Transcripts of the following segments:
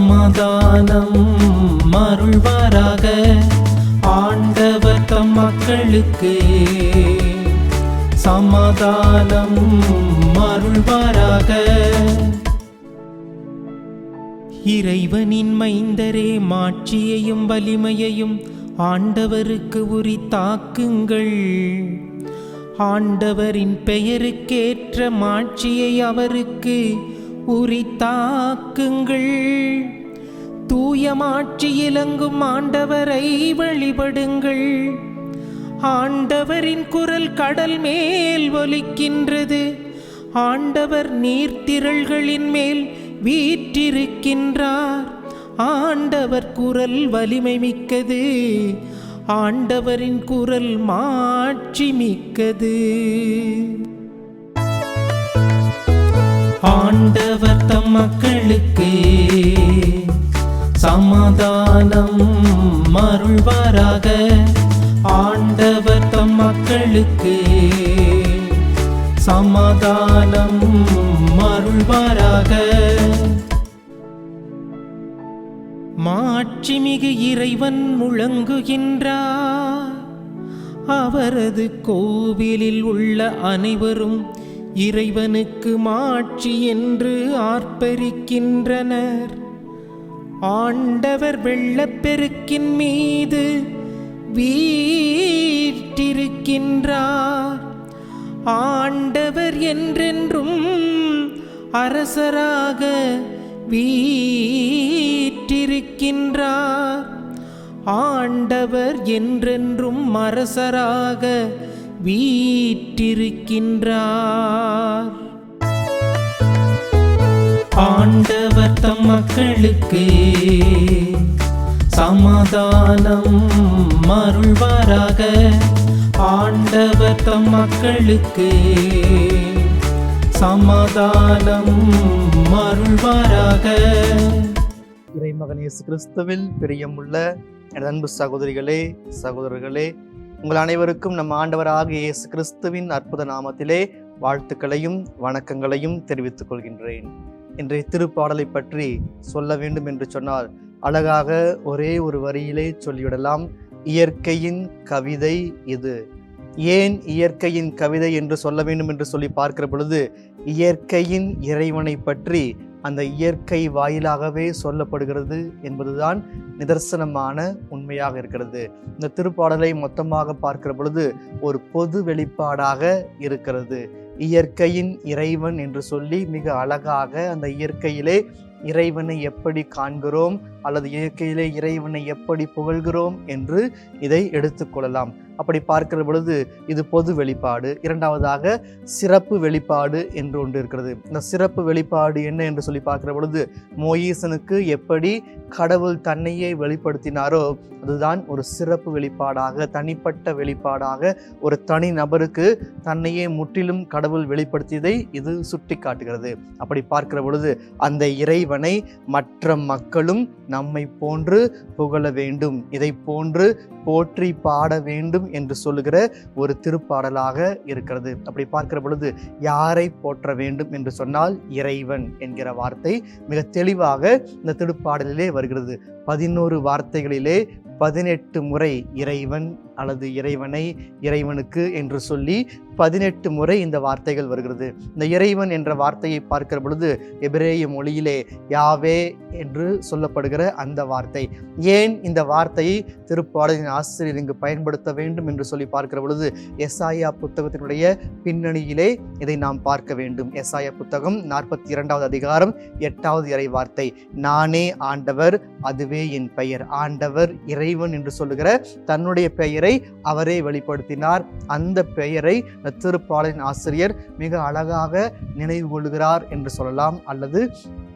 சமாதானம் மருள்வாராக. ஆண்டவர் தம் மக்களுக்கு சமாதானம் மருள்வாராக. இறைவனின் மைந்தரே மாட்சியையும் வலிமையையும் ஆண்டவருக்கு உரித்தாக்குங்கள் ஆண்டவரின் பெயருக்கேற்ற மாட்சியை அவருக்கு உரித்தாக்குங்கள். தூயமாட்சி இலங்கும் ஆண்டவரை வழிபடுங்கள். ஆண்டவரின் குரல் கடல் மேல் ஒலிக்கின்றது. ஆண்டவர் நீர்த்திரள்களின் மேல் வீற்றிருக்கின்றார். ஆண்டவர் குரல் வலிமை மிக்கது. ஆண்டவரின் குரல் மாட்சி மிக்கது. மக்களுக்கு சமாதானம் மருள்வாராக. ஆண்டவர் தம் மக்களுக்கு சமாதானம் மருள்வாராக. மாட்சிமிகு இறைவன் முழங்குகின்றார். அவரது கோவிலில் உள்ள அனைவரும் இறைவனுக்கு மாட்சி என்று ஆர்ப்பரிக்கின்றனர். ஆண்டவர் வெள்ளப்பெருக்கின் மீது வீற்றிருக்கின்றார். ஆண்டவர் என்றென்றும் அரசராக வீற்றிருக்கின்றார். ஆண்டவர் என்றென்றும் அரசராக வீற்றிருக்கின்றார். ஆண்டவர் தம் மக்களுக்கு சமாதானம் மருள்வாராக ஆண்டவர் தம் மக்களுக்கு சமாதானம் மருள்வாராக இறைமகன் இயேசு கிறிஸ்துவில் பிரியமுள்ள எனது அன்பு சகோதரிகளே சகோதரர்களே உங்கள் அனைவருக்கும் நம் ஆண்டவராக இயேசு கிறிஸ்துவின் அற்புத நாமத்திலே வாழ்த்துக்களையும் வணக்கங்களையும் தெரிவித்துக் கொள்கின்றேன். இன்றைய திருப்பாடலை பற்றி சொல்ல வேண்டும் என்று சொன்னால் அழகாக ஒரே ஒரு வரியிலே சொல்லிவிடலாம். இயற்கையின் கவிதை இது. ஏன் இயற்கையின் கவிதை என்று சொல்ல வேண்டும் என்று சொல்லி பார்க்கிற பொழுது இயற்கையின் இறைவனை பற்றி அந்த இயற்கை வாயிலாகவே சொல்லப்படுகிறது என்பதுதான் நிதர்சனமான உண்மையாக இருக்கிறது. இந்த திருப்பாடலை மொத்தமாக பார்க்கிற பொழுது ஒரு பொது வெளிப்பாடாக இருக்கிறது. இயற்கையின் இறைவன் என்று சொல்லி மிக அழகாக அந்த இயற்கையிலே இறைவனை எப்படி காண்கிறோம் அல்லது இயற்கையிலே இறைவனை எப்படி புகழ்கிறோம் என்று இதை எடுத்துக்கொள்ளலாம் அப்படி பார்க்கிற பொழுது இது பொது வெளிப்பாடு. இரண்டாவதாக சிறப்பு வெளிப்பாடு என்று ஒன்று இருக்கிறது. இந்த சிறப்பு வெளிப்பாடு என்ன என்று சொல்லி பார்க்கிற பொழுது மோயீசனுக்கு எப்படி கடவுள் தன்னையே வெளிப்படுத்தினாரோ அதுதான் ஒரு சிறப்பு வெளிப்பாடாக தனிப்பட்ட வெளிப்பாடாக ஒரு தனி நபருக்கு தன்னையே முற்றிலும் கடவுள் வெளிப்படுத்தியதை இது சுட்டி காட்டுகிறது அப்படி பார்க்கிற பொழுது அந்த இறைவனை மற்ற மக்களும் நம்மை போன்று புகழ வேண்டும் இதை போன்று போற்றி பாட வேண்டும் என்று சொல்லுகிற ஒரு திருப்பாடலாக இருக்கிறது. அப்படி பார்க்கிற பொழுது யாரை போற்ற வேண்டும் என்று சொன்னால் இறைவன் என்கிற வார்த்தை மிக தெளிவாக இந்த திருப்பாடலிலே வருகிறது. பதினோரு வார்த்தைகளிலே பதினெட்டு முறை இறைவன் அல்லது இறைவனை இறைவனுக்கு என்று சொல்லி பதினெட்டு முறை இந்த வார்த்தைகள் வருகிறது. இந்த இறைவன் என்ற வார்த்தையை பார்க்கிற பொழுது எபிரேய மொழியிலே யாவே என்று சொல்லப்படுகிற அந்த வார்த்தை. ஏன் இந்த வார்த்தையை திருப்பாடலின் ஆசிரியர் இங்கு பயன்படுத்த வேண்டும் என்று சொல்லி பார்க்கிற பொழுது எஸ்ஐயா புத்தகத்தினுடைய பின்னணியிலே இதை நாம் பார்க்க வேண்டும். எஸ்ஐயா புத்தகம் நாற்பத்தி இரண்டாவது அதிகாரம் எட்டாவது இறை வார்த்தை நானே ஆண்டவர் அதுவே என் பெயர். ஆண்டவர் இறைவன் என்று சொல்லுகிற தன்னுடைய பெயரை அவரே வெளிப்படுத்தினார். அந்த பெயரை திருப்பாடலின் ஆசிரியர் மிக அழகாக நினைவு கொள்கிறார் என்று சொல்லலாம். அல்லது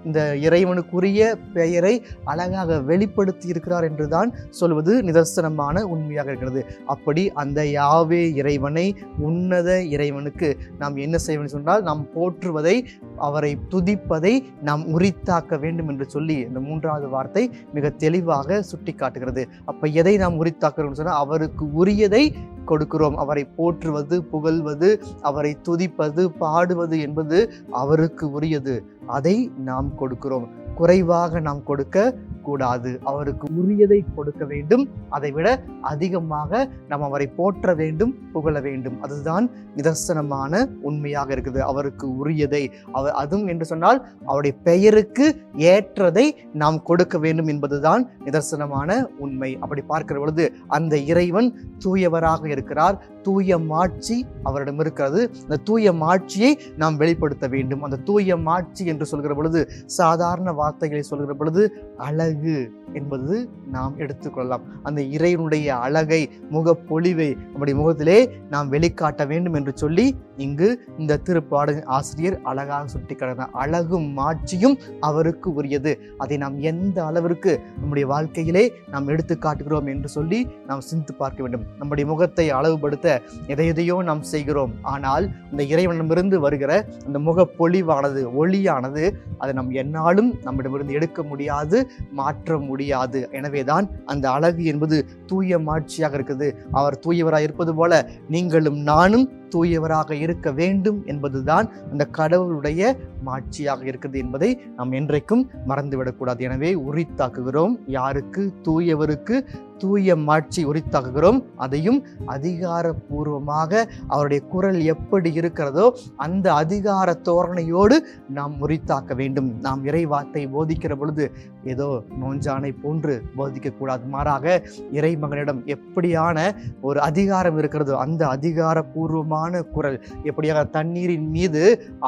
இந்த இறைவனுக்குரிய பெயரை அழகாக வெளிப்படுத்தி இருக்கிறார் என்றுதான் சொல்வது நிதர்சனமான உண்மையாக இருக்கிறது. அப்படி அந்த யாவே இறைவனை உன்னத இறைவனுக்கு நாம் என்ன செய்வேன் சொன்னால் நாம் போற்றுவதை அவரை துதிப்பதை நாம் உரித்தாக்க வேண்டும் என்று சொல்லி இந்த மூன்றாவது வார்த்தை மிக தெளிவாக சுட்டி காட்டுகிறது எதை நாம் உரித்தாக்குறோம்னு சொன்னால் அவருக்கு உரியதை கொடுக்கிறோம். அவரை போற்றுவது புகழ்வது அவரை துதிப்பது பாடுவது என்பது அவருக்கு உரியது. அதை நாம் கொடுக்கிறோம். குறைவாக நாம் கொடுக்க கூடாது அவருக்கு உரியதை கொடுக்க வேண்டும். அதை விட அதிகமாக நாம் அவரை போற்ற வேண்டும் புகழ வேண்டும். அதுதான் நிதர்சனமான உண்மையாக இருக்குது. அவருக்கு உரியதை அவர் அதுவும் என்று சொன்னால் அவருடைய பெயருக்கு ஏற்றதை நாம் கொடுக்க வேண்டும் என்பதுதான் நிதர்சனமான உண்மை. அப்படி பார்க்கிற பொழுது அந்த இறைவன் தூயவராக இருக்கிறார். தூய மாட்சி அவரிடம் இருக்கிறது. அந்த தூய மாட்சியை நாம் வெளிப்படுத்த வேண்டும். அந்த தூய மாட்சி என்று சொல்கிற பொழுது சாதாரண வார்த்தைகளை சொல்கிற பொழுது அழகு என்பது நாம் எடுத்துக்கொள்ளலாம். அந்த இறைவனுடைய அழகை முகப்பொழிவை நம்முடைய முகத்திலே நாம் வெளிக்காட்ட வேண்டும் என்று சொல்லி இங்கு இந்த திருப்பாடல் ஆசிரியர் அழகாக சுட்டி கிடந்தார் அழகும் மாட்சியும் அவருக்கு உரியது. அதை நாம் எந்த அளவிற்கு நம்முடைய வாழ்க்கையிலே நாம் எடுத்து காட்டுகிறோம் என்று சொல்லி நாம் சிந்தித்து பார்க்க வேண்டும். நம்முடைய முகத்தை அளவுபடுத்த எதை எதையோ நாம் செய்கிறோம். ஆனால் இந்த இறைவனிடமிருந்து வருகிற அந்த முகப்பொழிவானது ஒளியானது அதை நாம் என்னாலும் நம்மிடமிருந்து எடுக்க முடியாது மாற்ற முடியாது. எனவேதான் அந்த அழகு என்பது தூய மாட்சியாக இருக்குது. அவர் தூயவராக இருப்பது போல நீங்களும் நானும் தூயவராக இருக்க வேண்டும் என்பதுதான் அந்த கடவுளுடைய மாட்சியாக இருக்குது என்பதை நாம் என்றைக்கும் மறந்துவிடக்கூடாது. எனவே உரித்தாக்குகிறோம். யாருக்கு? தூயவருக்கு தூய மாட்சி உரித்தாக்குகிறோம். அதையும் அதிகாரப்பூர்வமாக அவருடைய குரல் எப்படி இருக்கிறதோ அந்த அதிகார தோரணையோடு நாம் உரித்தாக்க வேண்டும். நாம் இறைவார்த்தை போதிக்கிற பொழுது ஏதோ நோஞ்சானை போன்று போதிக்கக்கூடாது மாறாக இறைமகனிடம் எப்படியான ஒரு அதிகாரம் இருக்கிறதோ அந்த அதிகாரப்பூர்வமான குரல் எப்படியாக தண்ணீரின் மீது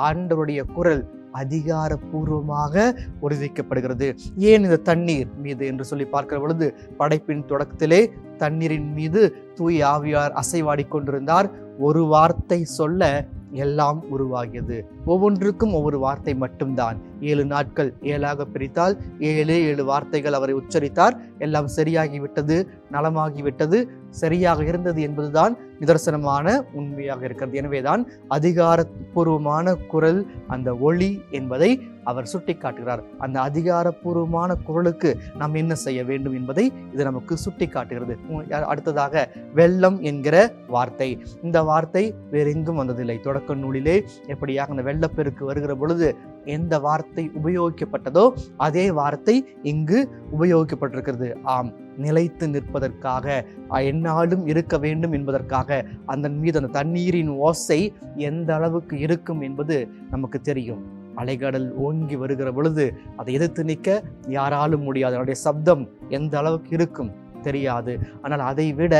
ஆண்டவருடைய குரல் அதிகாரப்பூர்வமாக உறுதிக்கப்படுகிறது. ஏன் இந்த தண்ணீர் மீது என்று சொல்லி பார்க்கிற பொழுது படைப்பின் தொடக்கத்திலே தண்ணீரின் மீது தூய் ஆவியார் அசைவாடி கொண்டிருந்தார். ஒரு வார்த்தை சொல்ல எல்லாம் உருவாகியது. ஒவ்வொன்றுக்கும் ஒவ்வொரு வார்த்தை மட்டும்தான். ஏழு நாட்கள் ஏழாக பிரித்தால் ஏழே ஏழு வார்த்தைகள் அவரை உச்சரித்தார். எல்லாம் சரியாகிவிட்டது நலமாகிவிட்டது சரியாக இருந்தது என்பதுதான் நிதர்சனமான உண்மையாக இருக்கிறது. எனவேதான் அதிகாரப்பூர்வமான குரல் அந்த ஒளி என்பதை அவர் சுட்டிக்காட்டுகிறார். அந்த அதிகாரப்பூர்வமான குரலுக்கு நாம் என்ன செய்ய வேண்டும் என்பதை இது நமக்கு சுட்டி காட்டுகிறது அடுத்ததாக வெள்ளம் என்கிற வார்த்தை. இந்த வார்த்தை வேறெங்கும் வந்ததில்லை. தொடக்க நூலிலே எப்படியாக அந்த வெள்ளப்பெருக்கு வருகிற பொழுது எந்த வார்த்தை உபயோகிக்கப்பட்டதோ அதே வார்த்தை இங்கு உபயோகிக்கப்பட்டிருக்கிறது. ஆம் நிலைத்து நிற்பதற்காக எந்நாளும் இருக்க வேண்டும் என்பதற்காக அந்த மீது அந்த தண்ணீரின் ஓசை எந்த அளவுக்கு இருக்கும் என்பது நமக்கு தெரியும். அலைகடல் ஓங்கி வருகிற பொழுது அதை எதிர்த்து நிற்க யாராலும் முடியாது. அதனுடைய சப்தம் எந்த அளவுக்கு இருக்கும் தெரியாது. ஆனால் அதை விட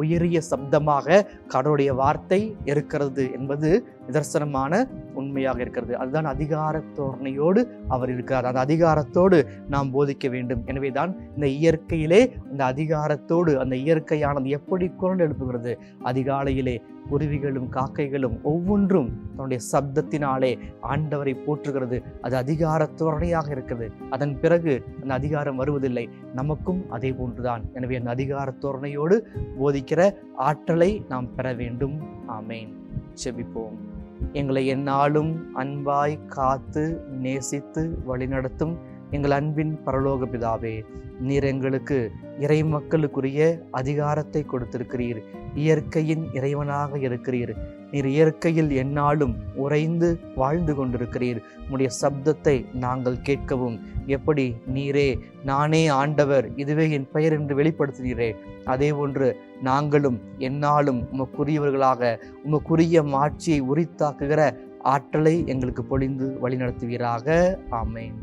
உயரிய சப்தமாக கடவுளுடைய வார்த்தை இருக்கிறது என்பது நிதர்சனமான உண்மையாக இருக்கிறது. அதுதான் அதிகார தோரணையோடு அவர் இருக்கிறார். அந்த அதிகாரத்தோடு நாம் போதிக்க வேண்டும். எனவே தான் இந்த இயற்கையிலே அந்த அதிகாரத்தோடு அந்த இயற்கையானது எப்படி குரல் எழுப்புகிறது? அதிகாலையிலே குருவிகளும் காக்கைகளும் ஒவ்வொன்றும் தன்னுடைய சப்தத்தினாலே ஆண்டவரை போற்றுகிறது. அது அதிகார தோரணையாக இருக்கிறது அதன் பிறகு அந்த அதிகாரம் வருவதில்லை. நமக்கும் அதே போன்றுதான். எனவே அந்த அதிகார தோரணையோடு போதிக்கிற ஆற்றலை நாம் பெற வேண்டும். ஆமேன். செபிப்போம். எங்களை என்னாலும் அன்பாய் காத்து நேசித்து வழிநடத்தும் எங்கள் அன்பின் பரலோக பிதாவே நீர் எங்களுக்கு இறை மக்களுக்குரிய அதிகாரத்தை கொடுத்திருக்கிறீர். இயற்கையின் இறைவனாக இருக்கிறீர். நீர் இயற்கையில் என்னாலும் உறைந்து வாழ்ந்து கொண்டிருக்கிறீர். உடைய சப்தத்தை நாங்கள் கேட்கவும் எப்படி நீரே நானே ஆண்டவர் இதுவே என் பெயர் என்று வெளிப்படுத்தினீரே அதே போன்று நாங்களும் என்னாலும் உமக்குரியவர்களாக உமக்குரிய மாட்சியை உரித்தாக்குகிற ஆற்றலை எங்களுக்கு பொழிந்து வழிநடத்துவீராக. ஆமேன்.